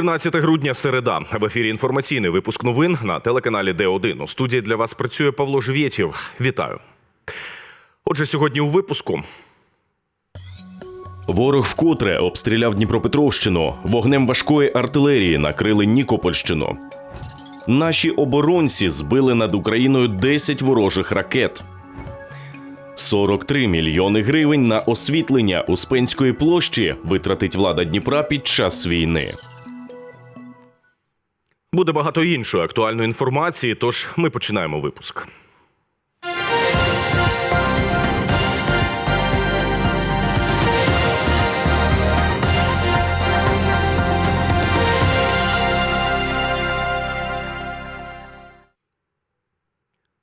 14 грудня, середа. В ефірі інформаційний випуск новин на телеканалі Д1. У студії для вас працює Павло Живєтєв. Вітаю. Отже, сьогодні у випуску. Ворог вкотре обстріляв Дніпропетровщину. Вогнем важкої артилерії накрили Нікопольщину. Наші оборонці збили над Україною 10 ворожих ракет. 43 мільйони гривень на освітлення Успенської площі витратить влада Дніпра під час війни. Буде багато іншої актуальної інформації, тож ми починаємо випуск.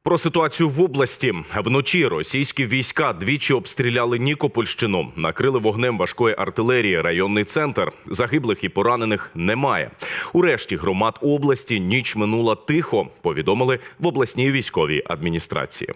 Про ситуацію в області вночі російські війська двічі обстріляли Нікопольщину, накрили вогнем важкої артилерії районний центр. Загиблих і поранених немає. У решті громад області ніч минула тихо. Повідомили в обласній військовій адміністрації.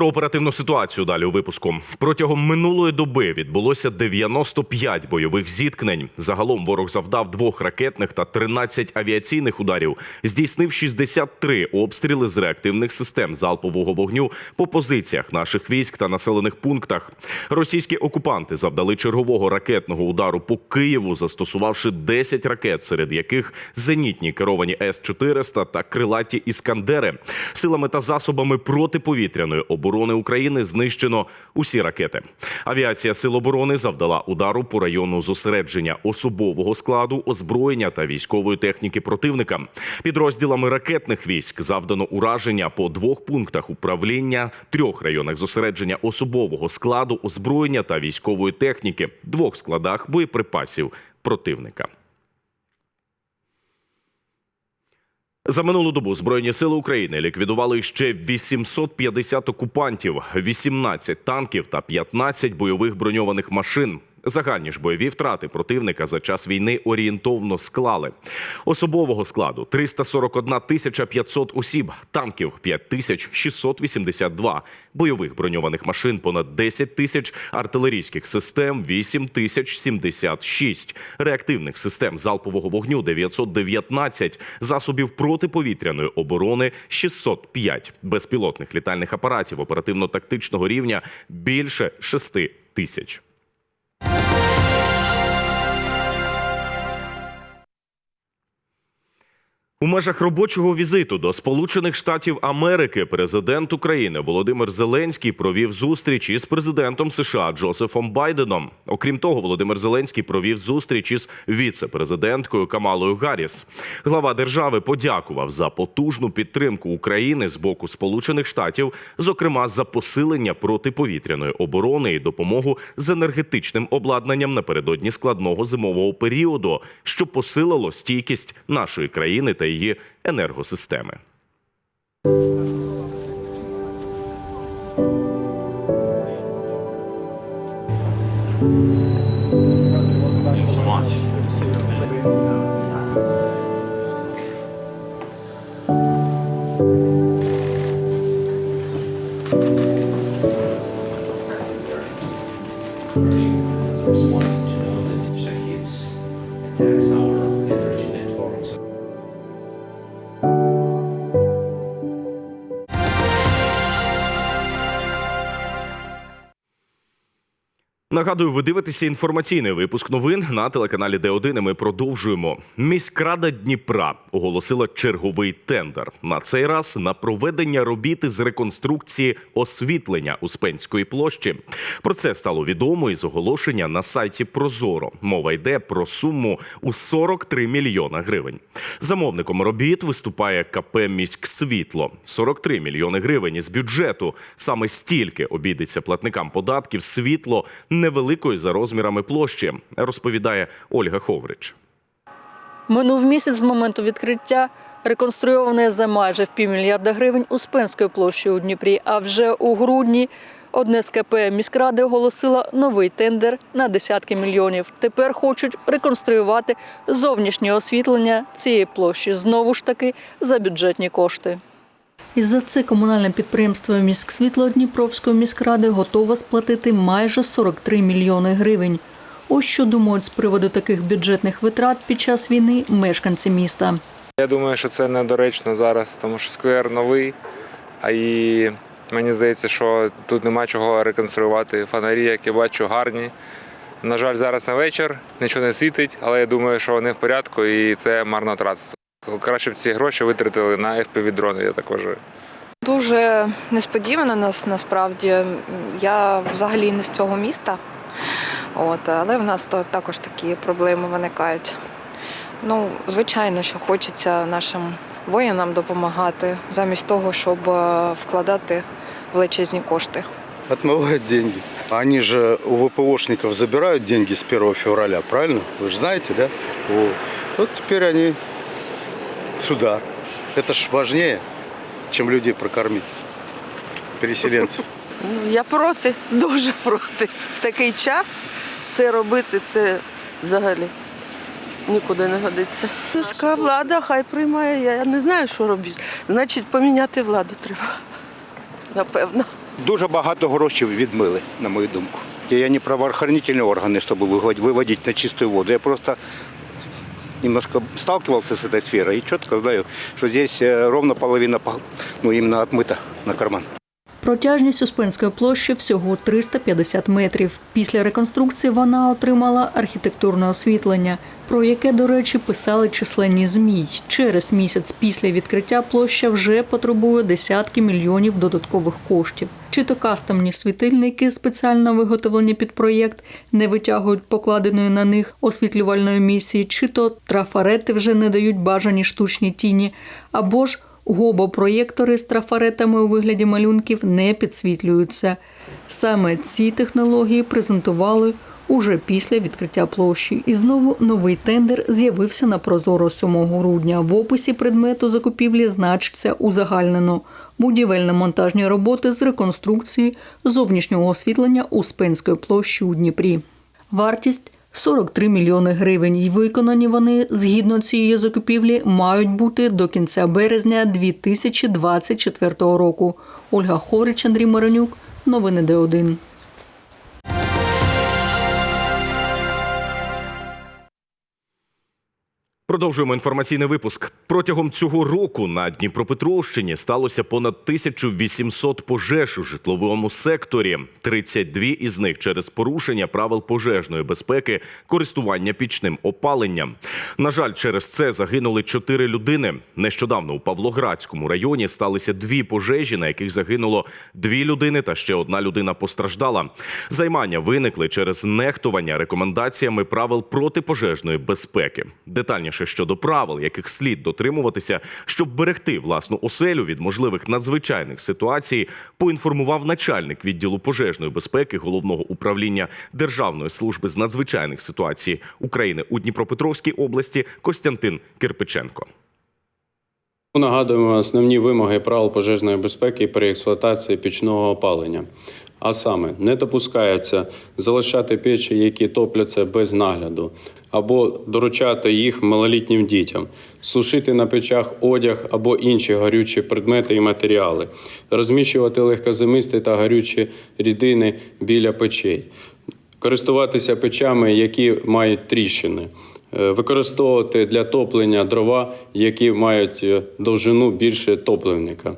Про оперативну ситуацію далі у випуску. Протягом минулої доби відбулося 95 бойових зіткнень. Загалом ворог завдав двох ракетних та 13 авіаційних ударів. Здійснив 63 обстріли з реактивних систем залпового вогню по позиціях наших військ та населених пунктах. Російські окупанти завдали чергового ракетного удару по Києву, застосувавши 10 ракет, серед яких зенітні керовані С-400 та крилаті іскандери. Силами та засобами протиповітряної оборони України знищено усі ракети. Авіація Сил оборони завдала удару по району зосередження особового складу, озброєння та військової техніки противника. Підрозділами ракетних військ завдано ураження по двох пунктах управління, трьох районах зосередження особового складу, озброєння та військової техніки, двох складах боєприпасів противника. За минулу добу Збройні сили України ліквідували ще 850 окупантів, 18 танків та 15 бойових броньованих машин. Загальні ж бойові втрати противника за час війни орієнтовно склали. Особового складу 341 тисяча 500 осіб, танків 5682, бойових броньованих машин понад 10 тисяч, артилерійських систем 8 тисяч 76, реактивних систем залпового вогню 919, засобів протиповітряної оборони 605, безпілотних літальних апаратів оперативно-тактичного рівня більше 6 тисяч. У межах робочого візиту до Сполучених Штатів Америки президент України Володимир Зеленський провів зустріч із президентом США Джозефом Байденом. Окрім того, Володимир Зеленський провів зустріч із віце-президенткою Камалою Гарріс. Глава держави подякував за потужну підтримку України з боку Сполучених Штатів, зокрема за посилення протиповітряної оборони і допомогу з енергетичним обладнанням напередодні складного зимового періоду, що посилило стійкість нашої країни та її енергосистеми. responding Нагадую, ви дивитеся інформаційний випуск новин на телеканалі Д1. і Ми продовжуємо. Міськрада Дніпра оголосила черговий тендер. На цей раз на проведення робіти з реконструкції освітлення Успенської площі. Про це стало відомо із оголошення на сайті Прозоро. Мова йде про суму у 43 мільйона гривень. Замовником робіт виступає КП «Міськсвітло». 43 мільйони гривень із бюджету. Саме стільки обійдеться платникам податків світло невеликої за розмірами площі, розповідає Ольга Ховрич. Минув місяць з моменту відкриття реконструйоване за майже в півмільярда гривень Успенської площі у Дніпрі. А вже у грудні одне з КП міськради оголосила новий тендер на десятки мільйонів. Тепер хочуть реконструювати зовнішнє освітлення цієї площі знову ж таки за бюджетні кошти. І за це комунальне підприємство «Міськсвітло» Дніпровської міськради готове сплатити майже 43 мільйони гривень. Ось що думають з приводу таких бюджетних витрат під час війни мешканці міста. Я думаю, що це недоречно зараз, тому що сквер новий, а і мені здається, що тут нема чого реконструювати. Фонарі, як я бачу, гарні. На жаль, зараз на вечір нічого не світить, але я думаю, що вони в порядку і це марнотратство. Краще б ці гроші витратили на fpv дрони, я так вважаю. Дуже несподівано нас насправді. Я взагалі не з цього міста, от, але в нас то також такі проблеми виникають. Ну, звичайно, що хочеться нашим воїнам допомагати, замість того, щоб е, вкладати величезні кошти. отмывают деньги. Они же у ВПОшников забирают деньги с 1 февраля, правильно? Вы же знаете, да? Вот, вот теперь они сюда. Это ж важнее, чем людей прокормить, переселенцев. Ну, Я проти, дуже проти. В такий час це робити це взагалі нікуди не годиться. Міська влада хай приймає. Я не знаю, що робити. Значить, поміняти владу треба. Напевно. Дуже багато грошей відмили, на мою думку. Я не правоохранительные органы, чтобы вывод- выводить на чистую воду. Я просто немножко сталкивался с этой сферой и четко знаю, что здесь э, ровно половина по- ну, именно отмыта на карман. Протяжність Успенської площі всього 350 метрів. Після реконструкції вона отримала архітектурне освітлення, про яке, до речі, писали численні змі. Через місяць після відкриття площа вже потребує десятки мільйонів додаткових коштів. Чи то кастомні світильники, спеціально виготовлені під проєкт, не витягують покладеної на них освітлювальної місії, чи то трафарети вже не дають бажані штучні тіні, або ж Гобопроєктори з трафаретами у вигляді малюнків не підсвітлюються. Саме ці технології презентували уже після відкриття площі. І знову новий тендер з'явився на Прозоро 7 грудня. В описі предмету закупівлі значиться узагальнено будівельно-монтажні роботи з реконструкції зовнішнього освітлення Успенської площі у Дніпрі. Вартість 43 мільйони гривень. І виконані вони згідно цієї закупівлі мають бути до кінця березня 2024 року. Ольга Хорич, Андрій Маранюк. Новини Д1. Продовжуємо інформаційний випуск. Протягом цього року на Дніпропетровщині сталося понад 1800 пожеж у житловому секторі. 32 із них через порушення правил пожежної безпеки, користування пічним опаленням. На жаль, через це загинули чотири людини. Нещодавно у Павлоградському районі сталися дві пожежі, на яких загинуло дві людини, та ще одна людина постраждала. Займання виникли через нехтування рекомендаціями правил протипожежної безпеки. Детальніше щодо правил, яких слід дотримуватися, щоб берегти власну оселю від можливих надзвичайних ситуацій, поінформував начальник відділу пожежної безпеки головного управління Державної служби з надзвичайних ситуацій України у Дніпропетровській області Костянтин Кирпиченко. Нагадуємо основні вимоги правил пожежної безпеки при експлуатації пічного опалення. А саме, не допускається залишати печі, які топляться без нагляду, або доручати їх малолітнім дітям, сушити на печах одяг або інші горючі предмети і матеріали, розміщувати легкозимисті та горючі рідини біля печей, користуватися печами, які мають тріщини. Е, Використовувати для топлення дрова, які мають е, довжину більше топливника.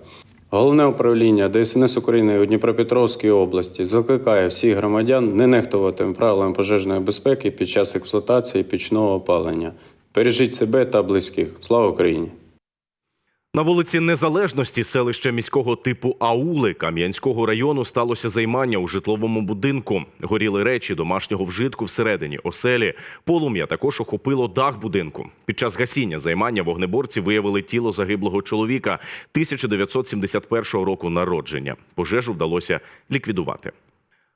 Головне управління ДСНС України у Дніпропетровській області закликає всіх громадян не нехтувати правилами пожежної безпеки під час експлуатації пічного опалення. Бережіть себе та близьких. Слава Україні! На вулиці Незалежності селища міського типу Аули Кам'янського району сталося займання у житловому будинку. Горіли речі домашнього вжитку всередині оселі. Полум'я також охопило дах будинку. Під час гасіння займання вогнеборці виявили тіло загиблого чоловіка 1971 року народження. Пожежу вдалося ліквідувати.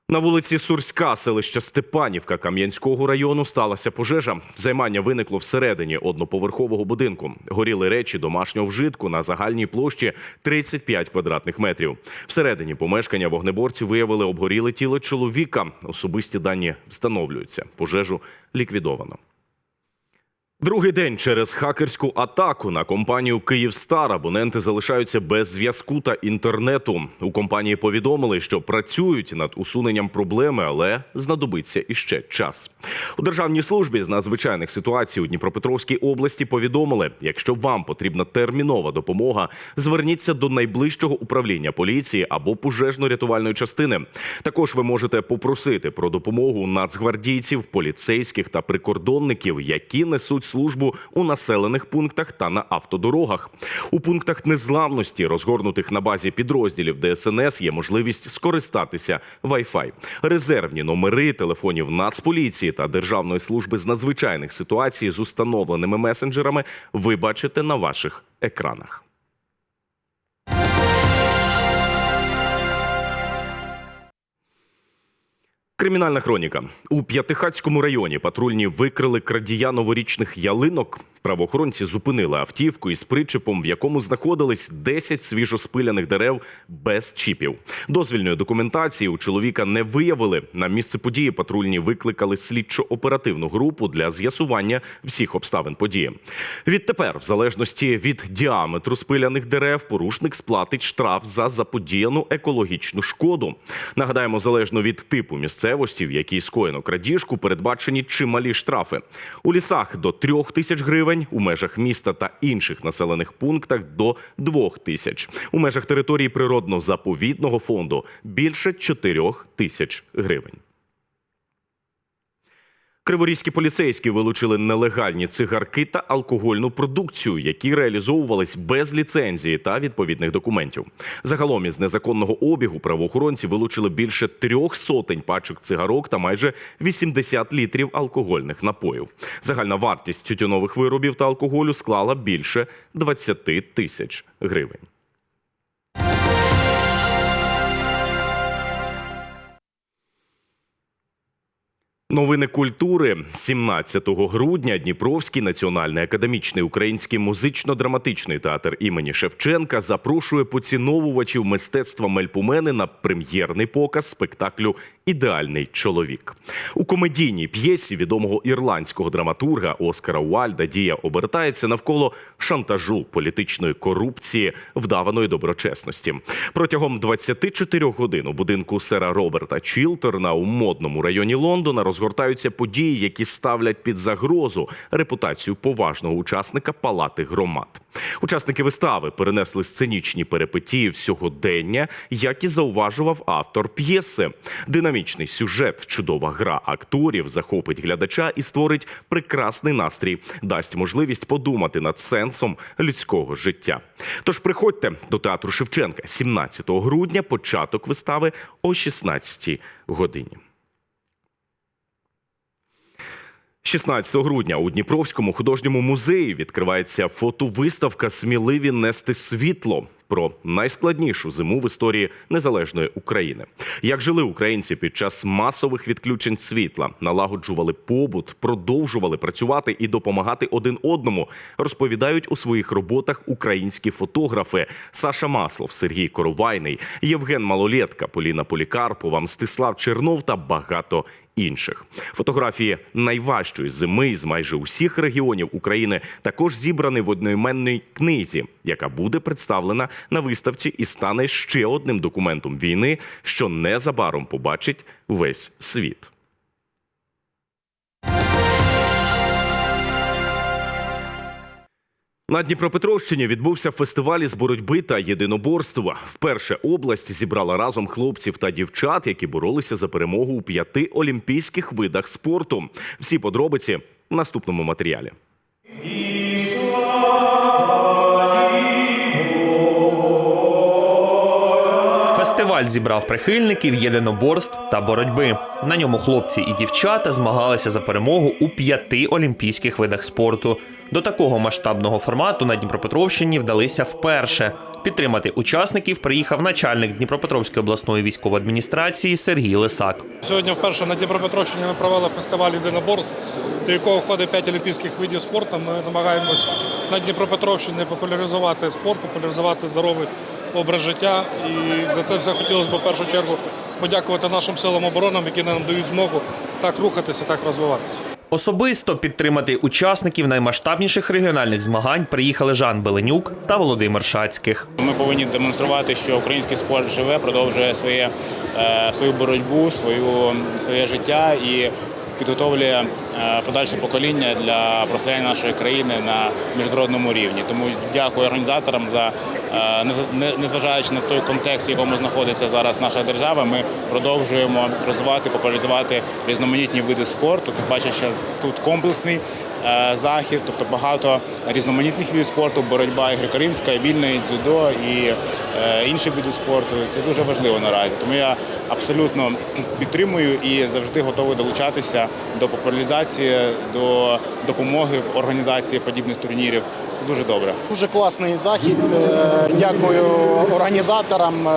На вулиці Сурська, селища Степанівка Кам'янського району сталася пожежа. Займання виникло всередині одноповерхового будинку. Горіли речі домашнього вжитку на загальній площі 35 квадратних метрів. Всередині помешкання вогнеборці виявили обгоріле тіло чоловіка. Особисті дані встановлюються. Пожежу ліквідовано. Другий день через хакерську атаку на компанію Київстар абоненти залишаються без зв'язку та інтернету. У компанії повідомили, що працюють над усуненням проблеми, але знадобиться іще час. У державній службі з надзвичайних ситуацій у Дніпропетровській області повідомили, якщо вам потрібна термінова допомога, зверніться до найближчого управління поліції або пожежно-рятувальної частини. Також ви можете попросити про допомогу нацгвардійців, поліцейських та прикордонників, які несуть службу у населених пунктах та на автодорогах. У пунктах незламності, розгорнутих на базі підрозділів ДСНС, є можливість скористатися Wi-Fi. Резервні номери телефонів Нацполіції та Державної служби з надзвичайних ситуацій з установленими месенджерами ви бачите на ваших екранах. Кримінальна хроніка у П'ятихатському районі патрульні викрили крадія новорічних ялинок. Правоохоронці зупинили автівку із причепом, в якому знаходились 10 свіжоспиляних дерев без чіпів. Дозвільної документації у чоловіка не виявили. На місце події патрульні викликали слідчо-оперативну групу для з'ясування всіх обставин події. Відтепер, в залежності від діаметру спиляних дерев, порушник сплатить штраф за заподіяну екологічну шкоду. Нагадаємо, залежно від типу місцевості, в якій скоєно крадіжку, передбачені чималі штрафи. У лісах до трьох тисяч гривень, у межах міста та інших населених пунктах до двох тисяч. У межах території природно-заповідного фонду більше чотирьох тисяч гривень. Криворізькі поліцейські вилучили нелегальні цигарки та алкогольну продукцію, які реалізовувались без ліцензії та відповідних документів. Загалом із незаконного обігу правоохоронці вилучили більше трьох сотень пачок цигарок та майже 80 літрів алкогольних напоїв. Загальна вартість тютюнових виробів та алкоголю склала більше 20 тисяч гривень. Новини культури 17 грудня Дніпровський національний академічний український музично-драматичний театр імені Шевченка запрошує поціновувачів мистецтва Мельпумени на прем'єрний показ спектаклю Ідеальний чоловік у комедійній п'єсі відомого ірландського драматурга Оскара Уальда дія обертається навколо шантажу політичної корупції, вдаваної доброчесності. Протягом 24 годин у будинку сера Роберта Чілтерна у модному районі Лондона розгортаються події, які ставлять під загрозу репутацію поважного учасника палати громад. Учасники вистави перенесли сценічні перипетії сьогодення, як і зауважував автор п'єси. Динамічний сюжет, чудова гра акторів захопить глядача і створить прекрасний настрій, дасть можливість подумати над сенсом людського життя. Тож приходьте до театру Шевченка 17 грудня, початок вистави о 16 годині. 16 грудня у Дніпровському художньому музеї відкривається фотовиставка Сміливі нести світло про найскладнішу зиму в історії незалежної України. Як жили українці під час масових відключень світла, налагоджували побут, продовжували працювати і допомагати один одному, розповідають у своїх роботах українські фотографи Саша Маслов, Сергій Коровайний, Євген Малолєтка, Поліна Полікарпова, Мстислав Чернов та багато інших. Фотографії найважчої зими з майже усіх регіонів України також зібрані в одноіменній книзі, яка буде представлена на виставці і стане ще одним документом війни, що незабаром побачить весь світ. На Дніпропетровщині відбувся фестиваль із боротьби та єдиноборства. Вперше область зібрала разом хлопців та дівчат, які боролися за перемогу у п'яти олімпійських видах спорту. Всі подробиці в наступному матеріалі. Фестиваль зібрав прихильників єдиноборств та боротьби. На ньому хлопці і дівчата змагалися за перемогу у п'яти олімпійських видах спорту. До такого масштабного формату на Дніпропетровщині вдалися вперше. Підтримати учасників приїхав начальник Дніпропетровської обласної військової адміністрації Сергій Лисак. Сьогодні вперше на Дніпропетровщині ми провели фестиваль єдиноборств, до якого входить 5 олімпійських видів спорту. Ми намагаємось на Дніпропетровщині популяризувати спорт, популяризувати здоровий образ життя. І за це все хотілося б в першу чергу подякувати нашим силам оборони, які нам дають змогу так рухатися, так розвиватися. Особисто підтримати учасників наймасштабніших регіональних змагань приїхали Жан Беленюк та Володимир Шацьких. Ми повинні демонструвати, що український спорт живе, продовжує своє, е, свою боротьбу, свою, своє життя і підготовлює подальше покоління для прославляння нашої країни на міжнародному рівні. Тому дякую організаторам за е, нез- не- незважаючи на той контекст, в якому знаходиться зараз наша держава. Ми продовжуємо розвивати, популяризувати різноманітні види спорту. Ти бачиш, що тут комплексний е, захід, тобто багато різноманітних видів спорту, боротьба і греко-римська, і вільна, і дзюдо, і е, інші види спорту. Це дуже важливо наразі. Тому я абсолютно підтримую і завжди готовий долучатися до популяризації, до допомоги в організації подібних турнірів. Це дуже добре. Дуже класний захід. Е, Дякую організаторам. Е,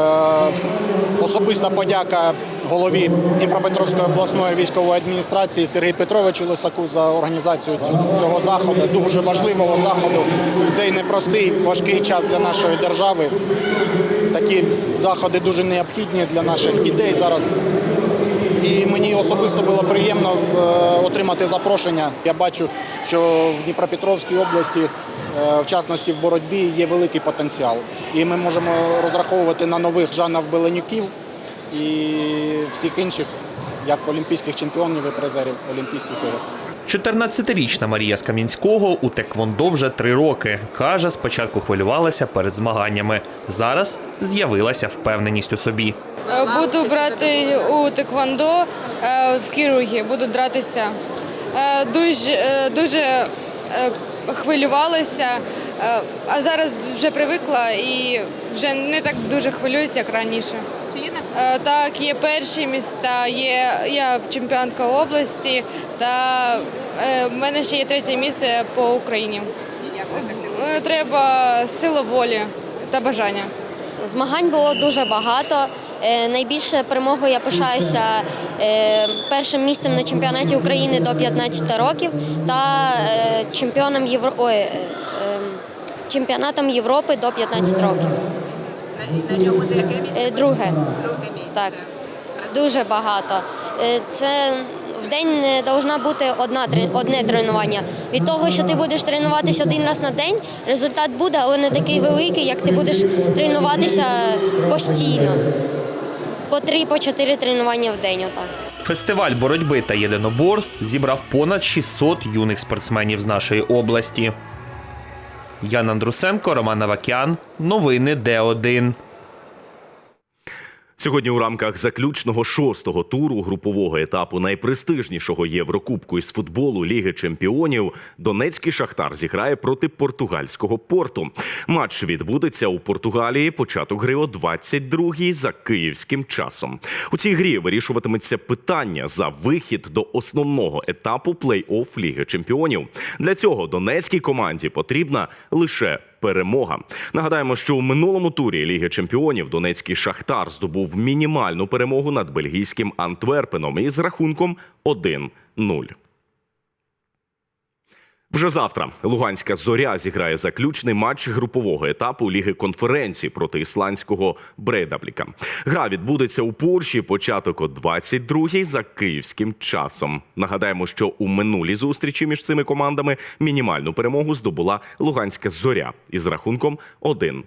Особиста подяка голові Дніпропетровської обласної військової адміністрації Сергію Петровичу Лисаку за організацію цього заходу. Дуже важливого заходу в цей непростий важкий час для нашої держави. Такі заходи дуже необхідні для наших дітей зараз. І мені особисто було приємно е, отримати запрошення. Я бачу, що в Дніпропетровській області, е, в частності в боротьбі, є великий потенціал. І ми можемо розраховувати на нових Жанна Беленюків і всіх інших, як олімпійських чемпіонів і призерів Олімпійських ігор. 14-річна Марія з Кам'янського у Теквондо вже три роки. Каже, спочатку хвилювалася перед змаганнями. Зараз з'явилася впевненість у собі. Е, Буду брати у теквондо е, в Кіругі, буду дратися. Е, Дуже, дуже хвилювалася, а зараз вже привикла і вже не так дуже хвилююся, як раніше. Е, Так, є перші міста, є я чемпіонка області, та е, в мене ще є третє місце по Україні. Е, Треба сила волі та бажання. Змагань було дуже багато. Найбільше перемогою я пишаюся першим місцем на чемпіонаті України до 15 років та чемпіоном Євро... Ой, е, е, чемпіонатом Європи до 15 років. На чому ти яке місце? Друге. Друге місце. Так, дуже багато. Е, Це в день не повинна бути одна одне тренування. Від того, що ти будеш тренуватися один раз на день, результат буде, але не такий великий, як ти будеш тренуватися постійно. По три, по чотири тренування в день. Отак. Фестиваль боротьби та єдиноборств зібрав понад 600 юних спортсменів з нашої області. Ян Андрусенко, Роман Авакян. Новини Д1. Сьогодні у рамках заключного шостого туру групового етапу найпрестижнішого Єврокубку із футболу Ліги Чемпіонів Донецький Шахтар зіграє проти португальського порту. Матч відбудеться у Португалії. Початок гри о 22-й за київським часом. У цій грі вирішуватиметься питання за вихід до основного етапу плей-офф Ліги Чемпіонів. Для цього донецькій команді потрібна лише перемога. Нагадаємо, що у минулому турі Ліги Чемпіонів Донецький Шахтар здобув мінімальну перемогу над бельгійським Антверпеном із рахунком 1-0. Вже завтра Луганська зоря зіграє заключний матч групового етапу Ліги конференції проти ісландського Брейдабліка. Гра відбудеться у Польщі. Початок о 22-й за київським часом. Нагадаємо, що у минулій зустрічі між цими командами мінімальну перемогу здобула Луганська зоря із рахунком 1-0.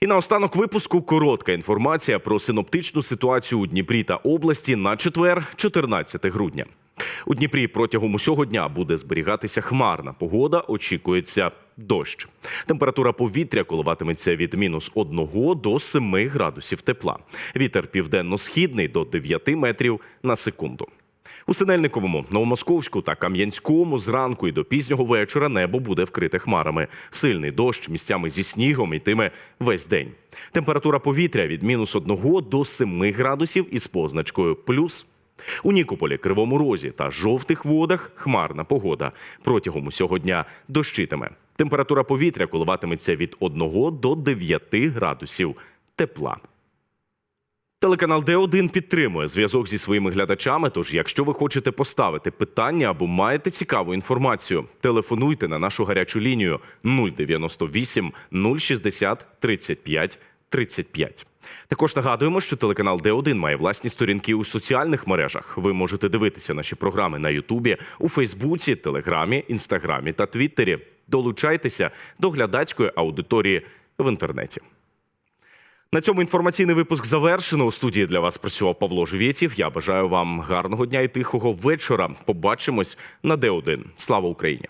І наостанок випуску коротка інформація про синоптичну ситуацію у Дніпрі та області на четвер, 14 грудня. У Дніпрі протягом усього дня буде зберігатися хмарна погода. Очікується дощ. Температура повітря коливатиметься від мінус 1 до 7 градусів тепла. Вітер південно-східний до 9 метрів на секунду. У Синельниковому, Новомосковську та Кам'янському зранку і до пізнього вечора небо буде вкрите хмарами. Сильний дощ місцями зі снігом йтиме весь день. Температура повітря від мінус 1 до 7 градусів із позначкою плюс. У Нікополі, Кривому Розі та жовтих водах хмарна погода. Протягом усього дня дощитиме. Температура повітря коливатиметься від 1 до 9 градусів тепла. Телеканал Д1 підтримує зв'язок зі своїми глядачами. Тож, якщо ви хочете поставити питання або маєте цікаву інформацію, телефонуйте на нашу гарячу лінію 098 060 35 35. Також нагадуємо, що телеканал Д1 має власні сторінки у соціальних мережах. Ви можете дивитися наші програми на Ютубі, у Фейсбуці, Телеграмі, Інстаграмі та Твіттері. Долучайтеся до глядацької аудиторії в інтернеті. На цьому інформаційний випуск завершено. У студії для вас працював Павло Живєтів. Я бажаю вам гарного дня і тихого вечора. Побачимось на Д1. Слава Україні!